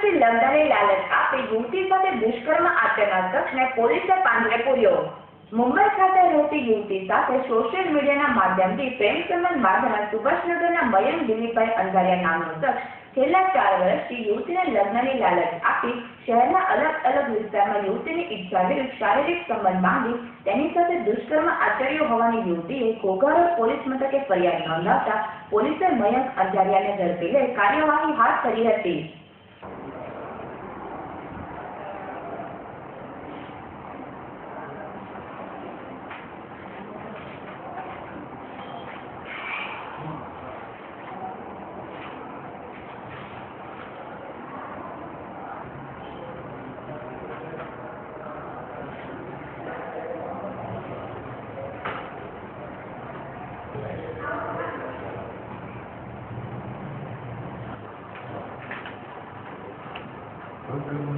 વર્ષથી લગ્નની લાલચ આપી યુવતી સાથે દુષ્કર્મ આચરનાર શખ્સને પોલીસે પાંજરે પૂર્યો. મુંબઈ ખાતે રહેતી યુવતી સાથે સોશિયલ મીડિયાના માધ્યમથી પ્રેમ સંબંધ બાંધનાર સુભાષનગરના મયંક દિલીપભાઈ અંધારિયા નામનો શખ્સ છેલ્લા ચાર વર્ષથી યુવતીને લગ્નની લાલચ આપી શહેરના અલગ અલગ વિસ્તારમાં યુવતીની ઈચ્છા વિરુદ્ધ શારીરિક સંબંધ માંગી તેની સાથે દુષ્કર્મ આચર્યો હોવાની યુવતીએ ઘોઘારો પોલીસ મથકે ફરિયાદ નોંધાવતા પોલીસે મયંક અંજારિયાને ઝડપી લઈ કાર્યવાહી હાથ ધરી હતી. Okay.